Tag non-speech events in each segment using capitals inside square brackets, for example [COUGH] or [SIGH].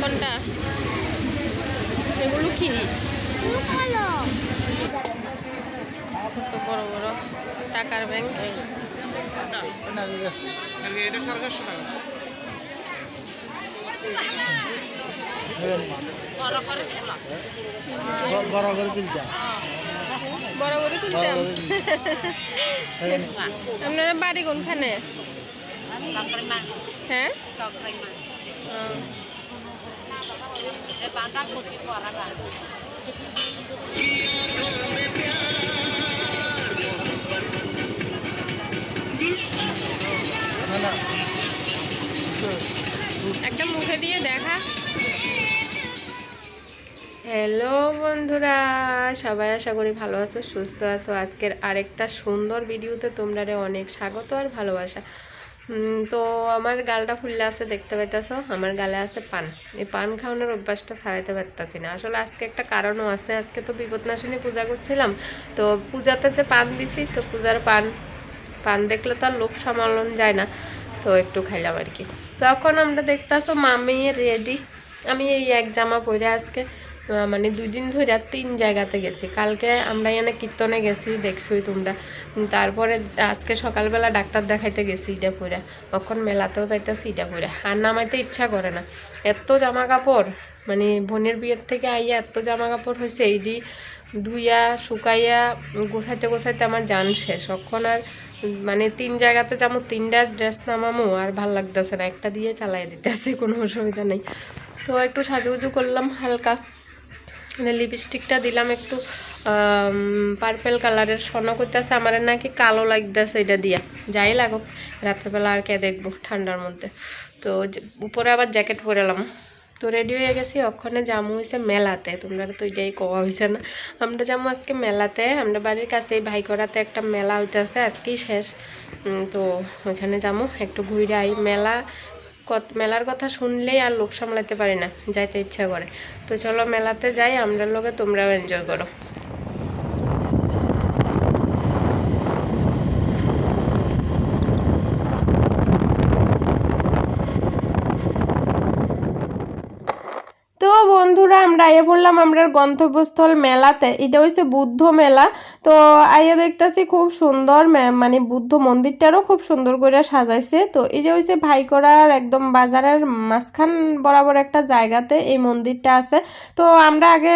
কোনটা? এগুলো কি বড় বড় টাকার ব্যাংক বড় করে তুলতে করে তুলতাম আপনারা বাড়ি কোনখানে? হ্যাঁ? একটা মুখে দিয়ে দেখা। হ্যালো বন্ধুরা। সবাই আশা করি ভালো আছো, সুস্থ আছো। আজকের আরেকটা সুন্দর ভিডিওতে তোমরা অনেক স্বাগত আর ভালোবাসা। তো আমার গালটা ফুললে আছে, দেখতে পাইতেছো? আমার গালে আছে পান। এই পান খাওয়ানোর অভ্যাসটা ছাড়াইতে পারতাছি না। আসলে আজকে একটা কারণও আছে। আজকে তো বিপদনাশিনী পূজা করছিলাম। তো পূজাতে যে পান দিছি, তো পূজার পান পান দেখলে তো আর লোভ সামলানো যায় না। তো একটু খাইলাম আর কি। তখন আমরা দেখতেছো, মামি রেডি আমি এই এক জামা পরে আজকে মানে দুই দিন ধরে তিন জায়গাতে গেছি। কালকে আমরা এখানে কীর্তনে গেছি, দেখছোই তোমরা। তারপরে আজকে সকালবেলা ডাক্তার দেখাইতে গেছি ইটা পরে তখন মেলাতেও যাইতেছি ইটা পরে আর নামাইতে ইচ্ছা করে না। এত জামা কাপড় মানে বোনের বিয়ের থেকে আইয়া এত জামা কাপড় হয়েছে এইডি ধুইয়া, শুকাইয়া, গোছাইতে গোছাইতে আমার জান শেষ। তখন আর মানে তিন জায়গাতে যাব তিনটা ড্রেস নামামো আর ভালো লাগতেছে না। একটা দিয়ে চালাই দিতেছে, কোনো অসুবিধা নেই। তো একটু সাজুগুজু করলাম হালকা। মানে লিপস্টিকটা দিলাম একটু পার্পেল কালারের স্বর্ণ করতেছে, আমার নাকি কালো লাগতেছে এটা দিয়া। যাই লাগুক, রাত্রেবেলা আর কে দেখব ঠান্ডার মধ্যে। তো উপরে আবার জ্যাকেট পরেলাম তো রেডি হয়ে গেছি, ওখানে জামু হয়েছে মেলাতে। তোমরা তো এটাই কওয়া হয়েছে না। আমরা জামু আজকে মেলাতে। আমরা বাড়ির কাছে কাছেই ভাইকরাতে একটা মেলা হইতেছে, আজকেই শেষ। তো ওখানে জামু একটু ঘুরে আই। মেলা কত মেলার কথা শুনলেই আর লোক সামলাতে পারি না, যাইতে ইচ্ছা করে। তো চলো মেলাতে যাই আমরা লোকে তোমরাও এনজয় করো। তো বন্ধুরা, আমরা আইয়া পড়লাম আমরা গন্তব্যস্থল মেলাতে। এটা হচ্ছে বুদ্ধ মেলা। তো আইয়া দেখতেছি খুব সুন্দর মানে বুদ্ধ মন্দিরটারও খুব সুন্দর করে সাজাইছে। তো এটা হচ্ছে ভাইকরার একদম বাজারের মাঝখান বরাবর একটা জায়গাতে এই মন্দিরটা আছে। তো আমরা আগে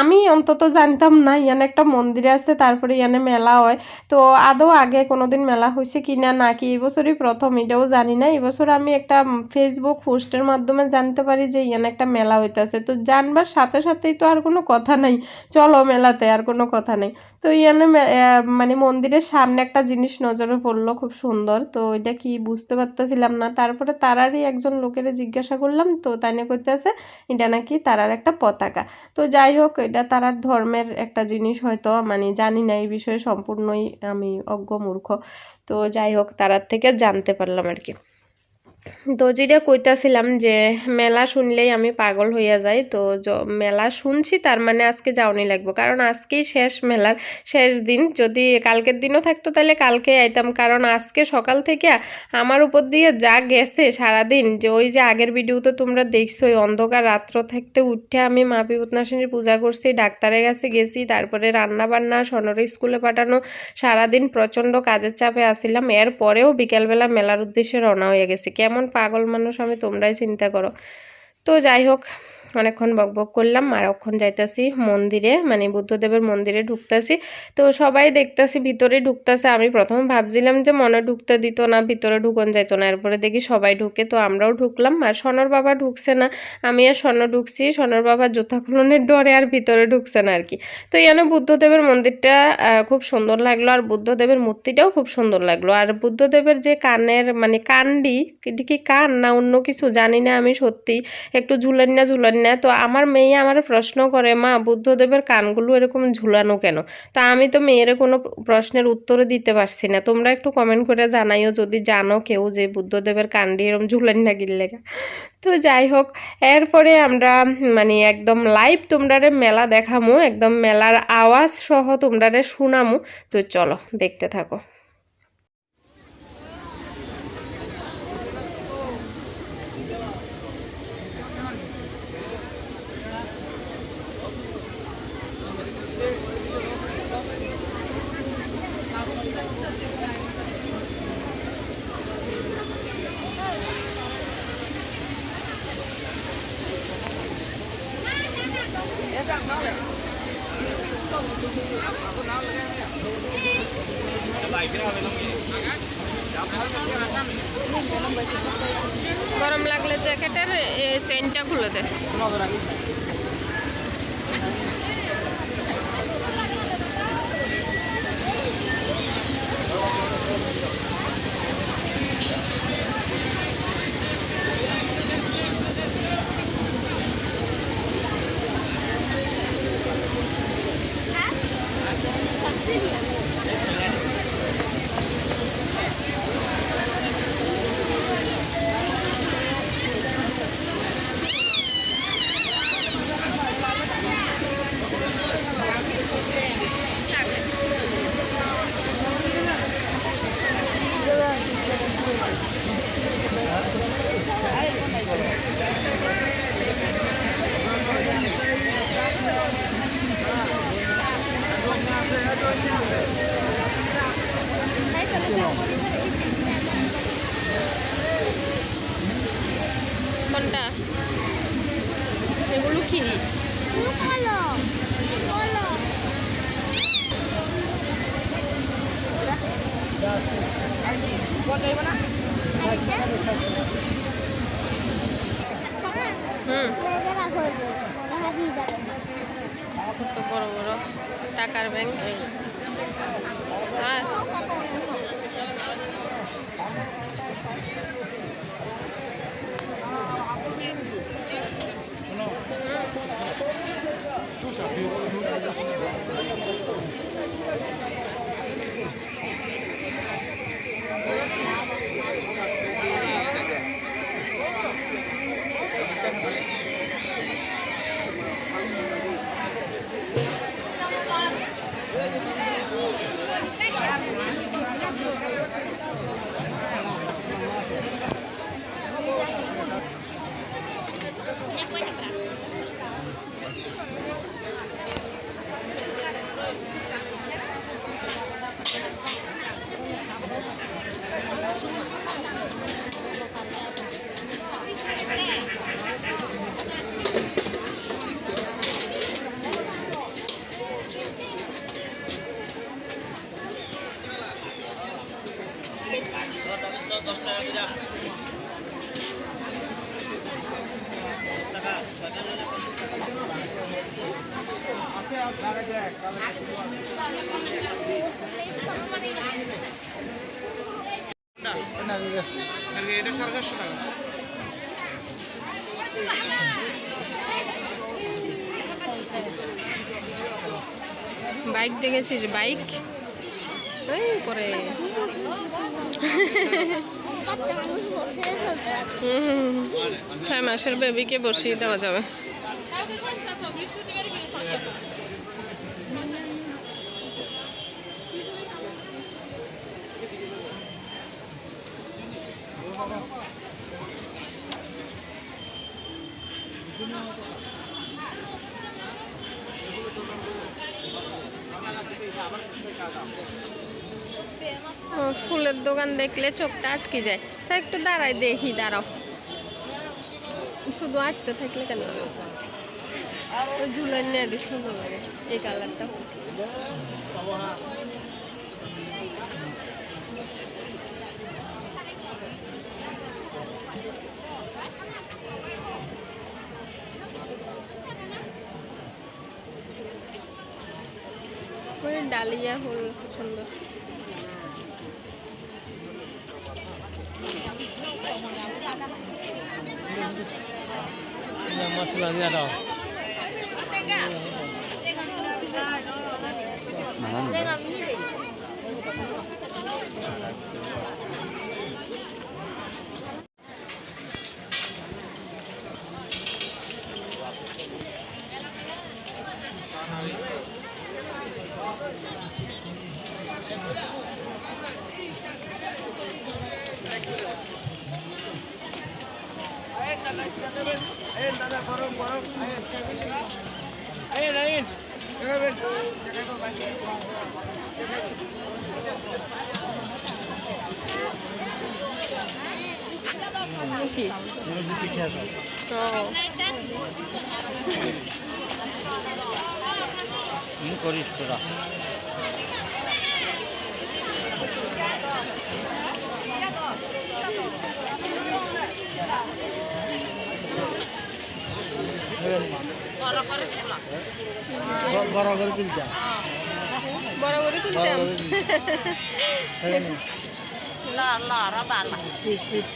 আমি অন্তত জানতাম না, ইয়ানে একটা মন্দির আছে, তারপরে ইয়ানে মেলা হয়। তো আদৌ আগে কোনোদিন মেলা হয়েছে কি না নাকি এই বছরই প্রথম, এটাও জানি না। এবছর আমি একটা ফেসবুক পোস্টের মাধ্যমে জানতে পারি যে ইয়ানে একটা মেলা হইতেছে তো জানবার সাথে সাথেই তো আর কোনো কথা নাই। চলো মেলাতে আর কোনো কথা নেই। তো ইয়ানে মানে মন্দিরের সামনে একটা জিনিস নজরে পড়ল খুব সুন্দর। তো এটা কি বুঝতে পারতেছিলাম না। তারপরে তারারই একজন লোকের জিজ্ঞাসা করলাম। তো তাই নিয়ে করতেছে এটা নাকি তারার একটা পতাকা? তো যাই হোক, এটা তারার ধর্মের একটা জিনিস হয়তো। মানে জানি না, এই বিষয়ে সম্পূর্ণই আমি অজ্ঞ মূর্খ। তো যাই হোক, তারার থেকে জানতে পারলাম আর কি। তো যেটা কইতাছিলাম যে মেলা শুনলেই আমি পাগল হইয়া যাই, তো মেলা শুনছি, তার মানে আজকে যাওনি লাগবো। কারণ আজকেই শেষ মেলার শেষ দিন। যদি কালকের দিনও থাকতো তাহলে কালকে আইতাম। কারণ আজকে সকাল থেকে আমার উপর দিয়ে যা গেছে সারাদিন, যে ওই যে আগের ভিডিওতে তোমরা দেখছ ওই অন্ধকার রাত্র থাকতে উঠে আমি মা বিপদনাশিনীর পূজা করছি, ডাক্তারের কাছে গেছি, তারপরে রান্না বান্না সনর স্কুলে পাঠানো, সারাদিন প্রচণ্ড কাজের চাপে আসিলাম। এরপরেও বিকেলবেলা মেলার উদ্দেশ্যে রওনা হয়ে গেছে। গেছি কেমন পাগল মানুষ আমি তোমরাই চিন্তা করো। তো যাই হোক অনেকক্ষণ বকবক করলাম আর অক্ষণ যাইতাছি মন্দিরে মানে বুদ্ধদেবের মন্দিরে ঢুকতাছি। তো সবাই দেখতাছি ভিতরে ঢুকতাছে, আমি প্রথমে ভাবছিলাম যে মনে ঢুকতে দিত না, ভিতরে ঢুকন যাইতো না, এরপরে দেখি সবাই ঢুকে, তো আমরাও ঢুকলাম। আর সনর বাবা ঢুকছে না, আমি আর স্বর্ণ ঢুকছি স্বর্ণর বাবা জুতা খুলনের ডরে আর ভিতরে ঢুকছে না আর কি। তো এখানে বুদ্ধদেবের মন্দিরটা খুব সুন্দর লাগল, আর বুদ্ধদেবের মূর্তিটাও খুব সুন্দর লাগল। আর বুদ্ধদেবের যে কানের মানে কান্ডি কি কান না অন্য কিছু জানি না আমি সত্যি, একটু ঝুলান্না ঝুলান্না না, তো আমার মেয়ে আমার প্রশ্ন করে, মা, বুদ্ধদেবের কানগুলো এরকম ঝুলানো কেন? তা আমি তো মেয়ের কোনো প্রশ্নের উত্তর দিতে পারছি না। তোমরা একটু কমেন্ট করে জানাইও, যদি জানো কেউ যে বুদ্ধদেবের কান্ডি এরকম ঝুলান না গিল্লেগা তো যাই হোক, এরপরে আমরা মানে একদম লাইভ তোমরারে মেলা দেখামু, একদম মেলার আওয়াজ সহ তোমরারে শুনামু। তো চলো, দেখতে থাকো। গরম লাগলে জ্যাকেটের চেনটা খুলে দে। কোনটা? এগুলো কি. হুম। কত বড় বড় টাকার ব্যাংক হ্যাঁ বাইক দেখেছিস বাইক? এই পরে। ছয় মাসের বেবিকে বসিয়ে দেওয়া যাবে। ফুলের দোকান দেখলে চোখটা আটকে যায়। তা একটু দাঁড়াই দেখি, দাঁড়াও। শুধু আটতে থাকলে কেন? ওই ঝুলাই নেট সুন্দর লাগে, এই কালারটা ওই ডালিয়া ফুল খুব সুন্দর মশলা দিয়ে দাও কি? ও করিস তোরা। বরাবর তুলতে। বড় করে তুলতাম।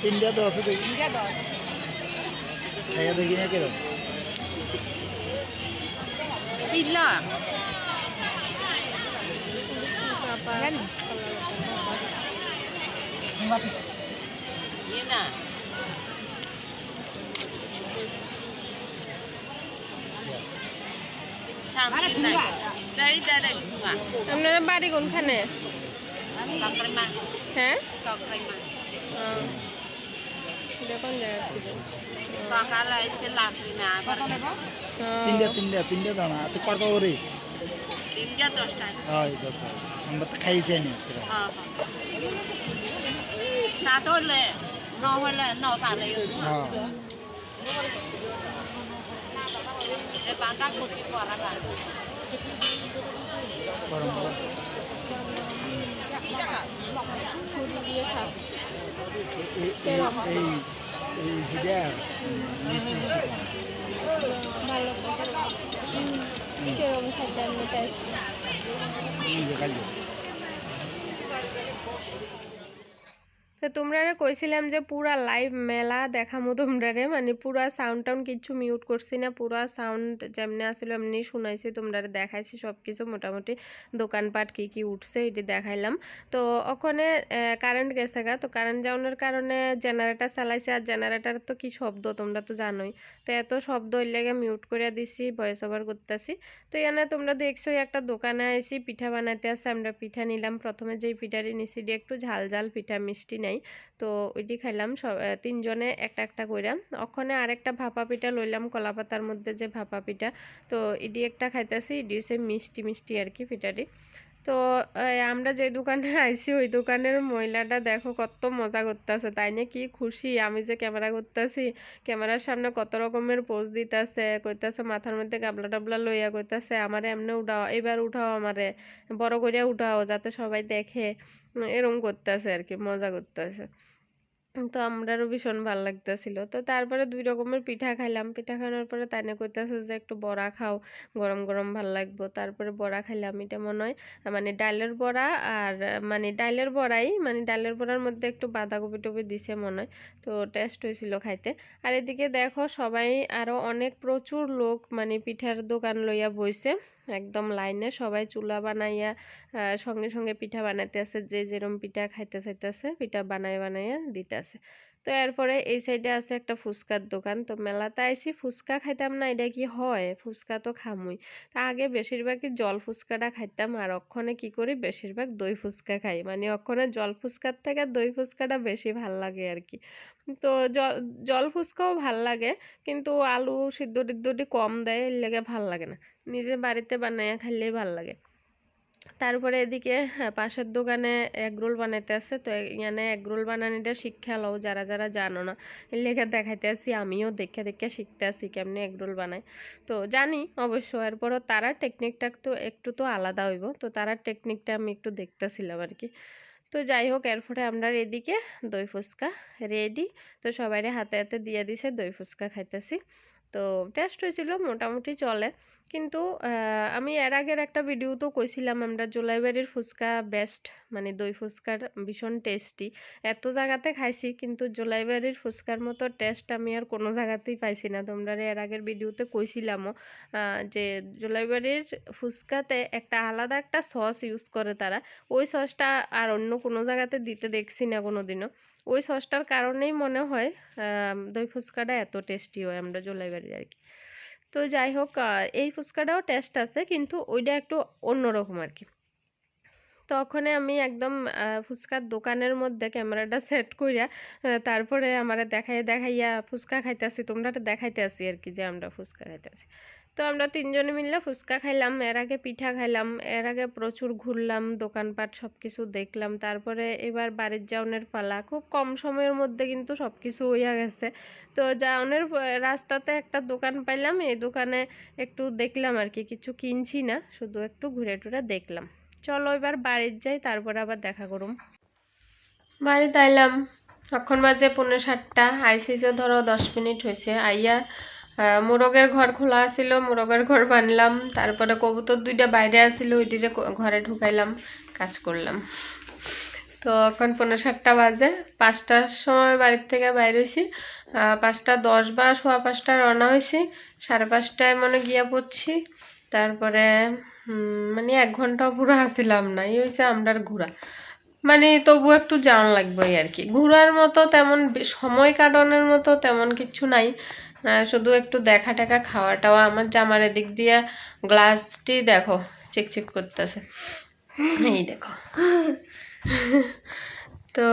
তিনটা দশ দেখি। খাইয়া দেখি না কেরম? আপনারা বাড়ি কোনখানে? হ্যাঁ? ও, তিনটা তিনটা তিনটা দানা। তো কত করে হয় আমরা তো খাইছি নি হ্যাঁ গরম গরম পুরি দিয়ে খাও এই- এই এই এই ভিডিও মিষ্টি তো তোমরা কইছিলাম যে পুরা লাইভ মেলা দেখামু তোমরা রে মানে পুরা সাউন্ড টাউন কিছু মিউট করছি না, পুরা সাউন্ড যেমনি আসলে এমনি শুনাইছি, তোমরা দেখাইছি সব কিছু মোটামুটি। দোকানপাট কি কি উঠছে এটি দেখাইলাম। তো ওখানে কারেন্ট গেছে গা, তো কারেন্ট যাওয়ানোর কারণে জেনারেটার চালাইছে আর জেনারেটার তো কি শব্দ তোমরা তো জানোই। তো এত শব্দ ওই লেগে মিউট করে দিছি ভয়েস ওভার করতেছি। তো এখানে তোমরা দেখছ একটা দোকানে আইছি, পিঠা বানাইতে আসছে, আমরা পিঠা নিলাম। প্রথমে যেই পিঠাটি নিছি একটু ঝাল ঝাল পিঠা, মিষ্টি নাই। তো ওইটি খাইলাম সব তিনজনে একটা একটা কইরা। ওখানে আরেকটা ভাপা পিঠা লইলাম কলা পাতার মধ্যে যে ভাপা পিঠা। তো ইডি একটা খাইতেছি, ইডি হচ্ছে মিষ্টি মিষ্টি আর কি পিঠাটি। তো আমরা যে দোকানে [LAUGHS] আইছি, ওই দোকানের মহিলাটা দেখো কত মজা করতেছে, তাই নিয়ে কি খুশি, আমি যে ক্যামেরা করতেছি, ক্যামেরার সামনে কত রকমের পোজ দিতেছে, কইতাছে মাথার মধ্যে গাবলা টাবলা লইয়া কইতাছে, আমারে এমনি উঠাও, এবার উঠাও আমারে, বড় করিয়া উঠাও, যাতে সবাই দেখে। এরকম এরম করতেছে আর কি, মজা করতেছে। তো আমরারও ভীষণ ভালো লাগতেছিল। তো তারপরে দুই রকমের পিঠা খাইলাম। পিঠা খাওয়ার পরে তাইনে কইতাছে যে, একটু বড়া খাও, গরম গরম ভালো লাগবো। তারপরে বড়া খাইলাম, এটা মনে হয় মানে ডালের বড়া আর মানে ডালের বড়াই মানে ডালের বড়ার মধ্যে একটু বাঁধাকপি টপি দিছে মনে হয়, তো টেস্ট হয়েছিল খাইতে। আর এদিকে দেখো সবাই আরও অনেক প্রচুর লোক মানে পিঠার দোকান লইয়া বইছে। একদম লাইনে সবাই চুলা বানাইয়া সঙ্গে সঙ্গে পিঠা বানাইতেছে যে যেরম পিঠা খাইতে চাইতেছে, পিঠা বানাই বানাইয়া দিতে আছে। তো এরপরে এই সাইডে আছে একটা ফুচকার দোকান, তো মেলাতে আইসি, ফুচকা খাইতাম না, এটা কি হয়? ফুচকা তো খামুই। তা আগে বেশিরভাগই জল ফুচকাটা খাইতাম, আর অক্ষণে কি করি, বেশিরভাগ দই ফুচকা খাই। মানে অক্ষণে জল ফুচকার থেকে দই ফুচকাটা বেশি ভালো লাগে আর কি। তো জল ফুচকাও ভালো লাগে। কিন্তু আলু সিদ্ধ টিদ্ধটি কম দেয় এর লেগে ভালো লাগে না। নিজে বাড়িতে বানাইয়া খাইলেই ভালো লাগে। তারপরে এদিকে হ্যাঁ, পাশের দোকানে এগরোল বানাইতে আছে। তো এখানে এগরোল বানানিটা শিক্ষা লও যারা যারা জানো না এর লেগে দেখাইতে আসি আমিও দেখে দেখে শিখতে আসি কেমনি এগরোল বানায়। তো জানি অবশ্য এরপরও তারা টেকনিকটা তো একটু তো আলাদা হইব। তো তারা টেকনিকটা আমি একটু দেখতেছিলাম আর কি তো যাই হোক, এরপরে আমরা এদিকে দই ফুচকা রেডি তো সবাই হাতে হাতে দিয়ে দিছে, দই ফুচকা খাইতেছি। তো টেস্ট হয়েছিল, মোটামুটি চলে। কিন্তু আমি এর আগের একটা ভিডিও তো কইছিলাম আমরা জোলাইবাড়ির ফুচকা বেস্ট মানে দই ফুচকার ভীষণ টেস্টি এত জায়গাতে খাইছি, কিন্তু জোলাইবাড়ির ফুচকার মতো টেস্ট আমি আর কোনো জায়গাতেই পাইছি না। তোমরা এর আগের ভিডিওতে কইছিলামও যে জোলাইবাড়ির ফুচকাতে একটা আলাদা একটা সস ইউজ করে তারা। ওই সসটা আর অন্য কোনো জায়গাতে দিতে দেখছি না কোনো দিনও ওই সসটার কারণেই মনে হয় দই ফুচকাটা এত টেস্টি হয় আমরা জোলাইবাড়ির আর কি। তো যাই হোক এই ফুচকাটাও টেস্ট আছে কিন্তু ওইটা একটু অন্যরকম আর কি। তখন আমি একদম ফুচকার দোকানের মধ্যে ক্যামেরাটা সেট করিয়া তারপরে আমার দেখাই দেখাইয়া ফুচকা খাইতেছি তোমরা তো দেখাইতে আসি আর কি যে আমরা ফুচকা খাইতেছি। তো আমরা তিনজনে মিলে ফুচকা খাইলাম, এর আগে পিঠা খাইলাম, এর আগে প্রচুর ঘুরলাম, দোকানপাট সব কিছু দেখলাম, তারপরে এবার বাড়ির যাওনের পালা। খুব কম সময়ের মধ্যে কিন্তু সব কিছু হইয়া গেছে। তো যাওনের রাস্তাতে একটা দোকান পাইলাম, এই দোকানে একটু দেখলাম আর কি, কিছু কিনছি না, শুধু একটু ঘুরে টুরে দেখলাম। চলো এবার বাড়ির যাই, তারপরে আবার দেখা করুম। বাড়িতে আইলাম তখন বাজে পৌনে সাতটা আইসিজও ধরো দশ মিনিট হয়েছে আইয়া মোরগের ঘর খোলা আছিল, মোরগের ঘর বানলাম, তারপরে কবুতর দুইটা বাইরে আসছিল ওইটিরে ঘরে ঢুকাইলাম, কাজ করলাম। তো এখন পনেরো সাতটা বাজে, পাঁচটার সময় বাড়ির থেকে বাইরে হয়েছি পাঁচটা দশ বা সোয়া পাঁচটায় রওনা হয়েছি সাড়ে পাঁচটায় মনে গিয়া পড়ছি, তারপরে মানে এক ঘণ্টা পুরো আসিলাম না, এই হয়েছে আমরার ঘোরা। মানে তবু একটু জান লাগবে আর কি। ঘোরার মতো তেমন সময় কাটানোর মতো তেমন কিছু নাই শুধু একটু দেখা টাকা খাওয়া টাওয়া আমার জামার এদিক দিয়ে গ্লাসটি দেখো চিকচিক করতেছে। এই দেখো। তো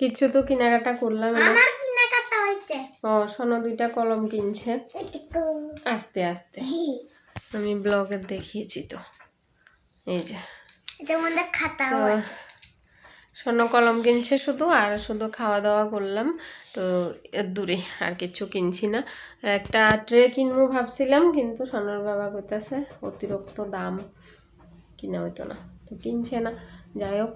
কিছু তো কেনাকাটা করলাম ও সোনো দুইটা কলম কিনছে। আস্তে আস্তে। আমি ব্লগে দেখিয়েছি তো। এই যে। এটার মধ্যে খাতাও তো আছে স্বর্ণ কলম কিনছে শুধু, আর শুধু খাওয়া দাওয়া করলাম। তো এর দূরে আর কিছু কিনছি না। একটা ট্রে কিনবো ভাবছিলাম, কিন্তু স্বর্ণর বাবা কইতাছে, অতিরিক্ত দাম কিনা হইতো না। তো কিনছে না। যাই হোক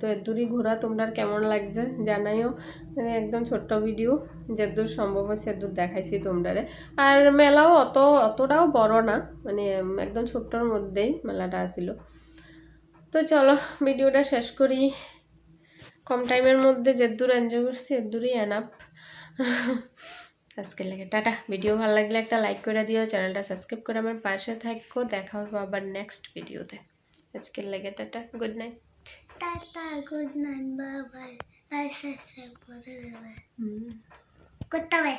তো এর দূরই ঘোরা তোমরা কেমন লাগছে জানাইও। মানে একদম ছোট্ট ভিডিও যেদূর সম্ভব হয় সেদূর দেখাইছি তোমরারে। আর মেলাও অত, অতটাও বড় না মানে একদম ছোট্টর মধ্যেই মেলাটা আসিল। তো চলো, ভিডিওটা শেষ করি। কম টাইমের মধ্যে যে দূর এনজয় করছি এর দূরই এনাপ আজকে লাগে টাটা। ভিডিও ভালো লাগলে একটা লাইক করে দিও চ্যানেলটা সাবস্ক্রাইব করে আমার পাশে থাকো। দেখা হবে আবার নেক্সট ভিডিওতে আজকের লাগে tata. Good night tata good night bye bye আচ্ছা আচ্ছা বলে দেবে করতে হবে।